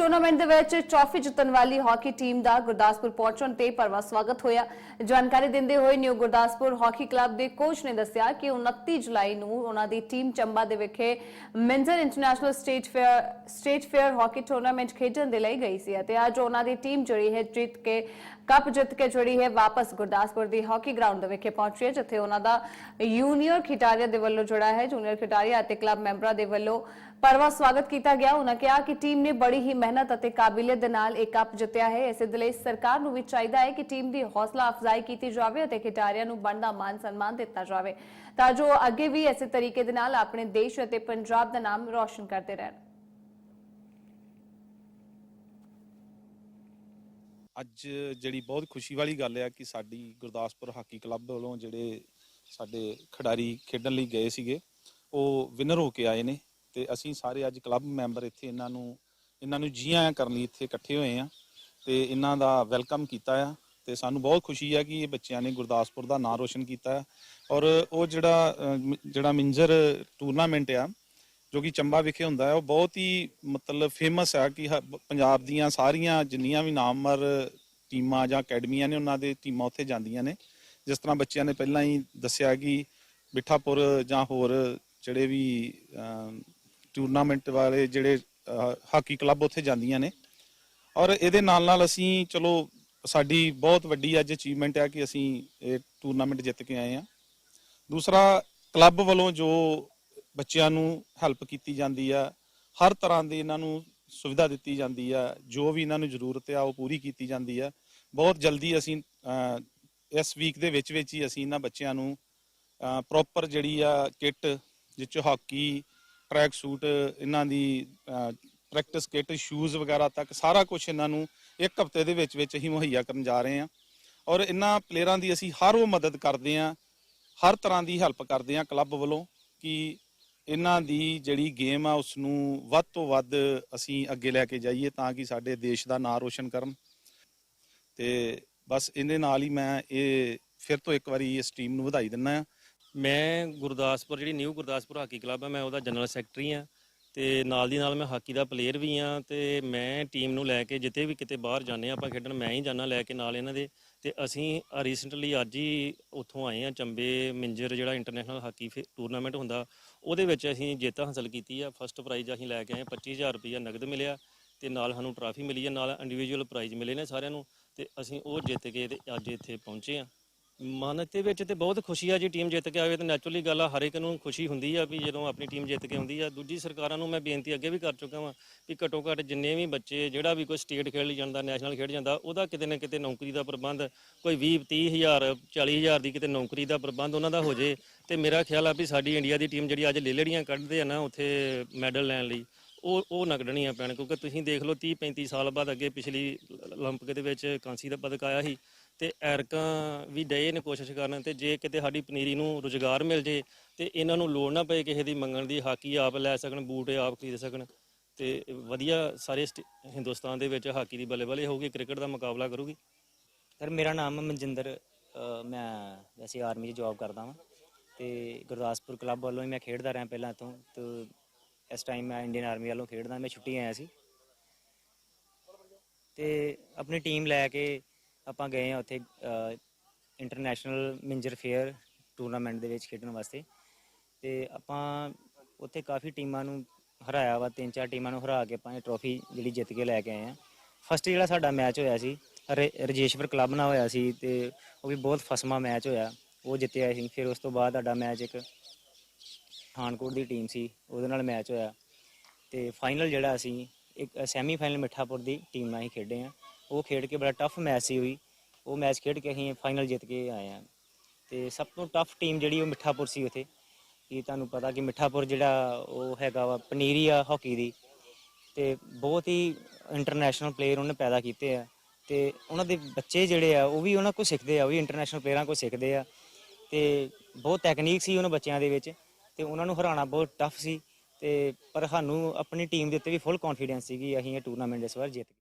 Tournament ਦੇ ਵਿੱਚ trophy ਜਿੱਤਣ ਵਾਲੀ ਹਾਕੀ ਟੀਮ ਦਾ ਗੁਰਦਾਸਪੁਰ ਪਹੁੰਚਣ ਤੇ ਭਰਵਾ ਸਵਾਗਤ ਹੋਇਆ। ਜਾਣਕਾਰੀ ਦਿੰਦੇ ਹੋਏ ਨਿਊ ਗੁਰਦਾਸਪੁਰ ਹਾਕੀ ਕਲੱਬ ਦੇ ਕੋਚ ਨੇ ਦੱਸਿਆ ਕਿ 29 ਜੁਲਾਈ ਨੂੰ ਉਹਨਾਂ ਦੀ ਟੀਮ ਚੰਬਾ ਦੇ ਵਿਖੇ Minjar international state fair state fair hockey tournament ਖੇਡਣ ਦੇ ਲਈ ਗਈ ਸੀ ਅਤੇ ਅੱਜ ਉਹਨਾਂ ਦੀ ਟੀਮ ਜਿਹੜੀ ਹੈ, ਜਿੱਤ ਕੇ, ਕੱਪ ਜਿੱਤ ਕੇ ਜਿਹੜੀ ਹੈ, ਵਾਪਸ ਗੁਰਦਾਸਪੁਰ ਦੀ ਹਾਕੀ ਗਰਾਊਂਡ ਦੇ ਵਿਖੇ ਪਹੁੰਚੀ ਹੈ, ਜਿੱਥੇ ਉਹਨਾਂ ਦਾ ਜੂਨੀਅਰ ਖਿਡਾਰੀਆਂ ਦੇ ਵੱਲੋਂ ਜਿਹੜਾ ਹੈ। ਜੂਨੀਅਰ ਖਿਡਾਰੀਆਂ ਅਤੇ ਕਲੱਬ ਮੈਂਬਰਾਂ ਦੇ ਵੱਲੋਂ ਭਰਵਾ ਸਵਾਗਤ ਕੀਤਾ ਗਿਆ। ਉਹਨਾਂ ਕਿਹਾ ਕਿ ਟੀਮ ਨੇ ਬੜੀ ਹੀ ਮਿਹਨਤ ਅਤੇ ਕਾਬਲੀਅਤ ਦੇ ਨਾਲ ਇਹ ਕੱਪ ਜਿੱਤਿਆ ਹੈ। ਇਸੇ ਦੇ ਲਈ ਸਰਕਾਰ ਨੂੰ ਵੀ ਚਾਹੀਦਾ ਹੈ ਕਿ ਟੀਮ ਦੀ ਹੌਸਲਾ ਅਫਜ਼ਾਈ ਕੀਤੀ ਜਾਵੇ ਅਤੇ ਖਿਡਾਰੀਆਂ ਨੂੰ ਬਣਦਾ ਮਾਨ ਸਨਮਾਨ ਦਿੱਤਾ ਜਾਵੇ। ਤਾਂ ਜੋ ਅੱਗੇ ਵੀ ਇਸੇ ਤਰੀਕੇ ਦੇ ਨਾਲ ਆਪਣੇ ਦੇਸ਼ ਅਤੇ ਪੰਜਾਬ ਦਾ ਨਾਮ ਰੌਸ਼ਨ ਕਰਦੇ ਰਹਿਣ। ਅੱਜ ਜਿਹੜੀ ਬਹੁਤ ਖੁਸ਼ੀ ਵਾਲੀ ਗੱਲ ਹੈ ਕਿ ਸਾਡੀ ਗੁਰਦਾਸਪੁਰ ਹਾਕੀ ਕਲੱਬ ਵੱਲੋਂ ਜਿਹੜੇ ਸਾਡੇ ਖਿਡਾਰੀ ਖੇਡਣ ਲਈ ਗਏ ਸੀਗੇ, ਉਹ ਵਿਨਰ ਹੋ ਕੇ ਆਏ ਨੇ ਤੇ ਅਸੀਂ ਸਾਰੇ ਅੱਜ ਕਲੱਬ ਮੈਂਬਰ ਇੱਥੇ ਇਹਨਾਂ ਨੂੰ ਇਹਨਾਂ ਨੂੰ ਜੀ ਆਇਆਂ ਕਰਨ ਲਈ ਇੱਥੇ ਇਕੱਠੇ ਹੋਏ ਆ ਤੇ ਇਹਨਾਂ ਦਾ ਵੈਲਕਮ ਕੀਤਾ ਆ ਤੇ ਸਾਨੂੰ ਬਹੁਤ ਖੁਸ਼ੀ ਆ ਕਿ ਇਹ ਬੱਚਿਆਂ ਨੇ ਗੁਰਦਾਸਪੁਰ ਦਾ ਨਾਂ ਰੋਸ਼ਨ ਕੀਤਾ ਹੈ ਔਰ ਉਹ ਜਿਹੜਾ ਅਹ, ਜਿਹੜਾ ਮਿੰਜਰ ਟੂਰਨਾਮੈਂਟ ਆ ਜੋ ਕਿ ਚੰਬਾ ਵਿਖੇ ਹੁੰਦਾ ਹੈ ਉਹ ਬਹੁਤ ਹੀ ਮਤਲਬ ਫੇਮਸ ਆ ਕਿ ਹ- ਪੰਜਾਬ ਦੀਆਂ ਸਾਰੀਆਂ ਜਿੰਨੀਆਂ ਵੀ ਨਾਮਵਰ ਟੀਮਾਂ ਜਾਂ ਅਕੈਡਮੀਆਂ ਨੇ ਉਹਨਾਂ ਦੇ ਟੀਮਾਂ ਉੱਥੇ ਜਾਂਦੀਆਂ ਨੇ। ਜਿਸ ਤਰ੍ਹਾਂ ਬੱਚਿਆਂ ਨੇ ਪਹਿਲਾਂ ਹੀ ਦੱਸਿਆ ਕਿ ਬਿਠਾਪੁਰ ਜਾਂ ਹੋਰ ਜਿਹੜੇ ਵੀ ਟੂਰਨਾਮੈਂਟ ਵਾਲੇ ਜਿਹੜੇ ਹਾਕੀ ਕਲੱਬ ਉੱਥੇ ਜਾਂਦੀਆਂ ਨੇ। ਔਰ ਇਹਦੇ ਨਾਲ ਨਾਲ ਅਸੀਂ, ਚਲੋ, ਸਾਡੀ ਬਹੁਤ ਵੱਡੀ ਅੱਜ ਅਚੀਵਮੈਂਟ ਹੈ ਕਿ ਅਸੀਂ ਇਹ ਟੂਰਨਾਮੈਂਟ ਜਿੱਤ ਕੇ ਆਏ ਆ ਦੂਸਰਾ, ਕਲੱਬ ਵੱਲੋਂ ਜੋ ਬੱਚਿਆਂ ਨੂੰ ਹੈਲਪ ਕੀਤੀ ਜਾਂਦੀ ਆ, ਹਰ ਤਰ੍ਹਾਂ ਦੀ ਇਹਨਾਂ ਨੂੰ ਸੁਵਿਧਾ ਦਿੱਤੀ ਜਾਂਦੀ ਆ, ਜੋ ਵੀ ਇਹਨਾਂ ਨੂੰ ਜ਼ਰੂਰਤ ਆ, ਉਹ ਪੂਰੀ ਕੀਤੀ ਜਾਂਦੀ ਆ। ਬਹੁਤ ਜਲਦੀ ਅਸੀਂ ਇਸ ਵੀਕ ਦੇ ਵਿੱਚ ਵਿੱਚ ਹੀ ਅਸੀਂ ਇਹਨਾਂ ਬੱਚਿਆਂ ਨੂੰ ਪ੍ਰੋਪਰ ਜਿਹੜੀ ਆ ਕਿੱਟ ਜਿਸ 'ਚ ਹਾਕੀ ਟਰੈਕ ਸੂਟ ਇਹਨਾਂ ਦੀ ਪ੍ਰੈਕਟਿਸ ਕਿੱਟ ਸ਼ੂਜ਼ ਵਗੈਰਾ ਤੱਕ ਸਾਰਾ ਕੁਝ ਇਹਨਾਂ ਨੂੰ ਇੱਕ ਹਫ਼ਤੇ ਦੇ ਵਿੱਚ ਵਿੱਚ ਹੀ ਮੁਹੱਈਆ ਕਰਨ ਜਾ ਰਹੇ ਹਾਂ। ਔਰ ਇਹਨਾਂ ਪਲੇਅਰਾਂ ਦੀ ਅਸੀਂ ਹਰ ਉਹ ਮਦਦ ਕਰਦੇ ਹਾਂ, ਹਰ ਤਰ੍ਹਾਂ ਦੀ ਹੈਲਪ ਕਰਦੇ ਹਾਂ ਕਲੱਬ ਵੱਲੋਂ ਕਿ ਇਹਨਾਂ ਦੀ ਜਿਹੜੀ ਗੇਮ ਆ ਉਸ ਨੂੰ ਵੱਧ ਤੋਂ ਵੱਧ ਅਸੀਂ ਅੱਗੇ ਲੈ ਕੇ ਜਾਈਏ ਤਾਂ ਕਿ ਸਾਡੇ ਦੇਸ਼ ਦਾ ਨਾਂ ਰੋਸ਼ਨ ਕਰਨ। ਤੇ ਬਸ ਇਹਦੇ ਨਾਲ ਹੀ ਮੈਂ ਇਹ ਫਿਰ ਤੋਂ ਇੱਕ ਵਾਰੀ ਇਸ ਟੀਮ ਨੂੰ ਵਧਾਈ ਦਿੰਦਾ ਹਾਂ। ਮੈਂ ਗੁਰਦਾਸਪੁਰ, ਜਿਹੜੀ ਨਿਊ ਗੁਰਦਾਸਪੁਰ ਹਾਕੀ ਕਲੱਬ ਹੈ ਮੈਂ ਉਹਦਾ ਜਨਰਲ ਸੈਕਟਰੀ ਆ ਤੇ ਨਾਲ ਦੀ ਨਾਲ ਮੈਂ ਹਾਕੀ ਦਾ ਪਲੇਅਰ ਵੀ ਆ ਤੇ ਮੈਂ ਟੀਮ ਨੂੰ ਲੈ ਕੇ ਜਿੱਤੇ ਵੀ ਕਿਤੇ ਬਾਹਰ ਜਾਂਦੇ ਹਾਂ ਆਪਾਂ ਖੇਡਣ ਮੈਂ ਹੀ ਜਾਣਾ ਲੈ ਕੇ ਨਾਲ ਇਹਨਾਂ ਦੇ ਤੇ ਅਸੀਂ ਰੀਸੈਂਟਲੀ ਅੱਜ ਹੀ ਉੱਥੋਂ ਆਏ ਆ ਚੰਬੇ ਮਿੰਜਰ ਜਿਹੜਾ ਇੰਟਰਨੈਸ਼ਨਲ ਹਾਕੀ ਟੂਰਨਾਮੈਂਟ ਹੁੰਦਾ, ਉਹਦੇ ਵਿੱਚ ਅਸੀਂ ਜਿੱਤ ਹਾਸਲ ਕੀਤੀ ਆ ਫਸਟ ਪ੍ਰਾਈਜ਼ ਅਸੀਂ ਲੈ ਕੇ ਆਏ 25000 ਰੁਪਇਆ ਨਗਦ ਮਿਲਿਆ ਤੇ ਨਾਲ ਸਾਨੂੰ ਟਰਾਫੀ ਮਿਲੀ ਹੈ ਨਾਲ ਇੰਡੀਵਿਜੂਅਲ ਪ੍ਰਾਈਜ਼ ਮਿਲੇ ਨੇ ਸਾਰਿਆਂ ਨੂੰ ਤੇ ਅਸੀਂ ਉਹ ਜਿੱਤ ਕੇ ਤੇ ਅੱਜ ਇੱਥੇ ਪਹੁੰਚੇ ਆ। ਮਨ ਦੇ ਵਿੱਚ ਤੇ ਬਹੁਤ ਖੁਸ਼ੀ ਆ ਜੀ ਟੀਮ ਜਿੱਤ ਕੇ ਆਵੇ ਤੇ ਨੈਚੁਰਲੀ ਗੱਲ ਆ ਹਰ ਇੱਕ ਨੂੰ ਖੁਸ਼ੀ ਹੁੰਦੀ ਆ ਵੀ ਜਦੋਂ ਆਪਣੀ ਟੀਮ ਜਿੱਤ ਕੇ ਆਉਂਦੀ ਆ ਦੂਜੀ ਸਰਕਾਰਾਂ ਨੂੰ ਮੈਂ ਬੇਨਤੀ ਅੱਗੇ ਵੀ ਕਰ ਚੁੱਕਾ ਵਾਂ ਵੀ ਘੱਟੋ ਘੱਟ ਜਿੰਨੇ ਵੀ ਬੱਚੇ ਜਿਹੜਾ ਵੀ ਕੋਈ ਸਟੇਟ ਖੇਡ ਲਈ ਜਾਂਦਾ ਨੈਸ਼ਨਲ ਖੇਡ ਜਾਂਦਾ ਉਹਦਾ ਕਿਤੇ ਨਾ ਕਿਤੇ ਨੌਕਰੀ ਦਾ ਪ੍ਰਬੰਧ ਕੋਈ 20 30 ਹਜ਼ਾਰ 40 ਹਜ਼ਾਰ ਦੀ ਕਿਤੇ ਨੌਕਰੀ ਦਾ ਪ੍ਰਬੰਧ ਉਹਨਾਂ ਦਾ ਹੋ ਜੇ ਤੇ ਮੇਰਾ ਖਿਆਲ ਆ ਵੀ ਸਾਡੀ ਇੰਡੀਆ ਦੀ ਟੀਮ ਜਿਹੜੀ ਅੱਜ ਲੇਲੜੀਆਂ ਕੱਢਦੇ ਆ ਨਾ ਉੱਥੇ ਮੈਡਲ ਲੈਣ ਲਈ ਉਹ ਉਹ ਨਗੜਣੀਆਂ ਪੈਣ ਕਿਉਂਕਿ ਤੁਸੀਂ ਦੇਖ ਲਓ 30 35 ਸਾਲ ਬਾਅਦ ਅੱਗੇ ਪਿਛਲੀ 올림픽 ਦੇ ਵਿੱਚ ਕਾਂਸੀ ਦਾ ਪਦਕ ਆਇਆ ਸੀ ਤੇ ਐਰਕਾਂ ਵੀ ਡਏ ਨੇ ਕੋਸ਼ਿਸ਼ ਕਰਨ ਤੇ ਜੇ ਕਿਤੇ ਸਾਡੀ ਪਨੀਰੀ ਨੂੰ ਰੁਜ਼ਗਾਰ ਮਿਲ ਜੇ ਤੇ ਇਹਨਾਂ ਨੂੰ ਲੋੜ ਨਾ ਪਏ ਕਿਸੇ ਦੀ ਮੰਗਣ ਦੀ ਹਾਕੀ ਆਪ ਲੈ ਸਕਣ ਬੂਟ ਆਪ ਖਰੀਦ ਸਕਣ। ਤੇ ਵਧੀਆ ਸਾਰੇ ਸਟੇ- ਹਿੰਦੁਸਤਾਨ ਦੇ ਵਿੱਚ ਹਾਕੀ ਦੀ ਬੱਲੇ ਬੱਲੇ ਹੋਊਗੀ ਕ੍ਰਿਕਟ ਦਾ ਮੁਕਾਬਲਾ ਕਰੂਗੀ। ਸਰ ਮੇਰਾ ਨਾਮ ਮਨਜਿੰਦਰ ਅ, ਮੈਂ ਵੈਸੇ ਆਰਮੀ 'ਚ ਜੌਬ ਕਰਦਾ ਹਾਂ ਤੇ ਗੁਰਦਾਸਪੁਰ ਕਲੱਬ ਵੱਲੋਂ ਹੀ ਮੈਂ ਖੇਡਦਾ ਰਿਹਾ ਪਹਿਲਾਂ ਤੋਂ ਤੇ ਇਸ ਟਾਈਮ ਮੈਂ ਇੰਡੀਅਨ ਆਰਮੀ ਵੱਲੋਂ ਖੇਡਦਾ ਮੈਂ ਛੁੱਟੀ ਆਇਆ ਸੀ। ਤੇ ਆਪਣੀ ਟੀਮ ਲੈ ਕੇ ਆਪਾਂ ਗਏ ਆ ਉੱਥੇ ਇੰਟਰਨੈਸ਼ਨਲ ਮਿੰਜਰ ਫੇਅਰ ਟੂਰਨਾਮੈਂਟ ਦੇ ਵਿੱਚ ਖੇਡਣ ਵਾਸਤੇ। ਤੇ ਆਪਾਂ ਉੱਥੇ ਕਾਫੀ ਟੀਮਾਂ ਨੂੰ ਹਰਾਇਆ ਵਾ, ਤਿੰਨ ਚਾਰ ਟੀਮਾਂ ਨੂੰ ਹਰਾ ਕੇ ਆਪਾਂ ਇਹ ਟਰੋਫੀ ਜਿਹੜੀ ਜਿੱਤ ਕੇ ਲੈ ਕੇ ਆਏ ਆ ਫਸਟ ਜਿਹੜਾ ਸਾਡਾ ਮੈਚ ਹੋਇਆ ਸੀ, ਰ- ਰਜੇਸ਼ਵਰ ਕਲੱਬ ਨਾਲ ਹੋਇਆ ਸੀ ਤੇ ਉਹ ਵੀ ਬਹੁਤ ਫਸਮਾ ਮੈਚ ਹੋਇਆ। ਉਹ ਜਿੱਤਿਆ ਸੀ, ਫਿਰ ਉਸ ਤੋਂ ਬਾਅਦ ਸਾਡਾ ਮੈਚ ਇੱਕ ਪਠਾਨਕੋਟ ਦੀ ਟੀਮ ਸੀ, ਉਹਦੇ ਨਾਲ ਮੈਚ ਹੋਇਆ। ਤੇ ਫਾਈਨਲ ਜਿਹੜਾ ਅਸੀਂ, ਇੱਕ ਸੈਮੀ ਫਾਈਨਲ ਮਿੱਠਾਪੁਰ ਦੀ ਟੀਮ ਨਾਲ ਹੀ ਖੇਡੇ ਆ ਉਹ ਖੇਡ ਕੇ ਬੜਾ ਟਫ ਮੈਚ ਸੀ ਹੋਈ ਉਹ ਮੈਚ ਖੇਡ ਕੇ ਅਸੀਂ ਫਾਈਨਲ ਜਿੱਤ ਕੇ ਆਏ ਆ ਤੇ ਸਭ ਤੋਂ ਟਫ ਟੀਮ ਜਿਹੜੀ ਉਹ ਮਿੱਠਾਪੁਰ ਸੀ ਉਥੇ। ਕਿ ਤੁਹਾਨੂੰ ਪਤਾ ਕਿ ਮਿੱਠਾਪੁਰ ਜਿਹੜਾ ਉਹ ਹੈਗਾ ਵਾ, ਪਨੀਰੀ ਆ ਹਾਕੀ ਦੀ। ਤੇ ਬਹੁਤ ਹੀ ਇੰਟਰਨੈਸ਼ਨਲ ਪਲੇਅਰ ਉਹਨੇ ਪੈਦਾ ਕੀਤੇ ਆ। ਤੇ ਉਹਨਾਂ ਦੇ ਬੱਚੇ ਜਿਹੜੇ ਆ, ਉਹ ਵੀ ਉਹਨਾਂ ਕੋਲ ਸਿੱਖਦੇ ਆ, ਉਹ ਵੀ ਇੰਟਰਨੈਸ਼ਨਲ ਪਲੇਅਰਾਂ ਕੋਲ ਸਿੱਖਦੇ ਆ। ਤੇ ਬਹੁਤ ਟੈਕਨੀਕ ਸੀ ਉਹਨਾਂ ਬੱਚਿਆਂ ਦੇ ਵਿੱਚ। ਤੇ ਉਹਨਾਂ ਨੂੰ ਹਰਾਉਣਾ ਬਹੁਤ ਟਫ ਸੀ। ਤੇ ਪਰ ਸਾਨੂੰ ਆਪਣੀ ਟੀਮ ਦੇ ਉੱਤੇ ਵੀ ਫੁੱਲ ਕੌਨਫੀਡੈਂਸ ਸੀ ਕਿ ਅਸੀਂ ਇਹ ਟੂਰਨਾਮੈਂਟ ਇਸ ਵਾਰ ਜਿੱਤ ਗਏ।